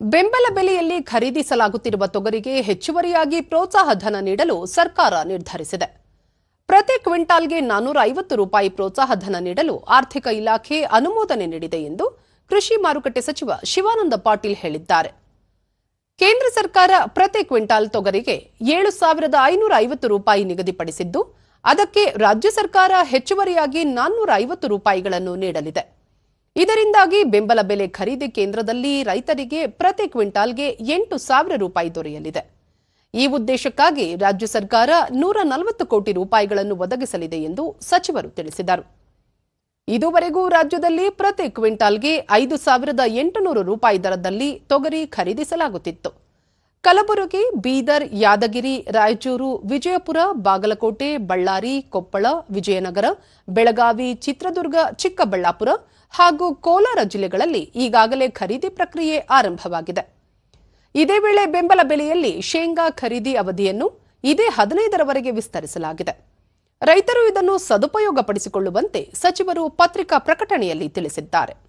ಬೆಂಬಲ ಬೆಲೆಯಲ್ಲಿ ಖರೀದಿಸಲಾಗುತ್ತಿರುವ ತೊಗರಿಗೆ ಹೆಚ್ಚುವರಿಯಾಗಿ ಪ್ರೋತ್ಸಾಹ ಧನ ನೀಡಲು ಸರ್ಕಾರ ನಿರ್ಧರಿಸಿದೆ. ಪ್ರತಿ ಕ್ವಿಂಟಾಲ್ಗೆ ನಾನ್ನೂರ ಐವತ್ತು ರೂಪಾಯಿ ಪ್ರೋತ್ಸಾಹ ಧನ ನೀಡಲು ಆರ್ಥಿಕ ಇಲಾಖೆ ಅನುಮೋದನೆ ನೀಡಿದೆ ಎಂದು ಕೃಷಿ ಮಾರುಕಟ್ಟೆ ಸಚಿವ ಶಿವಾನಂದ ಪಾಟೀಲ್ ಹೇಳಿದ್ದಾರೆ. ಕೇಂದ್ರ ಸರ್ಕಾರ ಪ್ರತಿ ಕ್ವಿಂಟಾಲ್ ತೊಗರಿಗೆ ಏಳು ಸಾವಿರದ ಐನೂರ ಐವತ್ತು ರೂಪಾಯಿ ನಿಗದಿಪಡಿಸಿದ್ದು, ಅದಕ್ಕೆ ರಾಜ್ಯ ಸರ್ಕಾರ ಹೆಚ್ಚುವರಿಯಾಗಿ ನಾನ್ನೂರ ಐವತ್ತು ರೂಪಾಯಿಗಳನ್ನು ನೀಡಲಿದೆ. ಬೆಂಬಲ ಬೆಲೆ ಖರೀದಿ ಕೇಂದ್ರದಲ್ಲಿ ರೈತರಿಗೆ ಪ್ರತಿ ಕ್ವಿಂಟಾಲ್ಗೆ ಎಂಟು ಸಾವಿರ ರೂಪಾಯಿ ದೊರೆಯಲಿದೆ. ಈ ಉದ್ದೇಶಕ್ಕಾಗಿ ರಾಜ್ಯ ಸರ್ಕಾರ ನೂರ ನಲವತ್ತು ಕೋಟಿ ರೂಪಾಯಿಗಳನ್ನು ಒದಗಿಸಲಿದೆ ಎಂದು ಸಚಿವರು ತಿಳಿಸಿದರು. ಇದುವರೆಗೂ ರಾಜ್ಯದಲ್ಲಿ ಪ್ರತಿ ಕ್ವಿಂಟಾಲ್ಗೆ ಐದು ಸಾವಿರದ ಎಂಟುನೂರು ರೂಪಾಯಿ ದರದಲ್ಲಿ ತೊಗರಿ ಖರೀದಿಸಲಾಗುತ್ತಿತ್ತು. ಕಲಬುರಗಿ, ಬೀದರ್, ಯಾದಗಿರಿ, ರಾಯಚೂರು, ವಿಜಯಪುರ, ಬಾಗಲಕೋಟೆ, ಬಳ್ಳಾರಿ, ಕೊಪ್ಪಳ, ವಿಜಯನಗರ, ಬೆಳಗಾವಿ, ಚಿತ್ರದುರ್ಗ, ಚಿಕ್ಕಬಳ್ಳಾಪುರ ಹಾಗೂ ಕೋಲಾರ ಜಿಲ್ಲೆಗಳಲ್ಲಿ ಈಗಾಗಲೇ ಖರೀದಿ ಪ್ರಕ್ರಿಯೆ ಆರಂಭವಾಗಿದೆ. ಇದೇ ವೇಳೆ ಬೆಂಬಲ ಬೆಲೆಯಲ್ಲಿ ಶೇಂಗಾ ಖರೀದಿ ಅವಧಿಯನ್ನು ಇದೇ ಹದಿನೈದರವರೆಗೆ ವಿಸ್ತರಿಸಲಾಗಿದೆ. ರೈತರು ಇದನ್ನು ಸದುಪಯೋಗಪಡಿಸಿಕೊಳ್ಳುವಂತೆ ಸಚಿವರು ಪತ್ರಿಕಾ ಪ್ರಕಟಣೆಯಲ್ಲಿ ತಿಳಿಸಿದ್ದಾರೆ.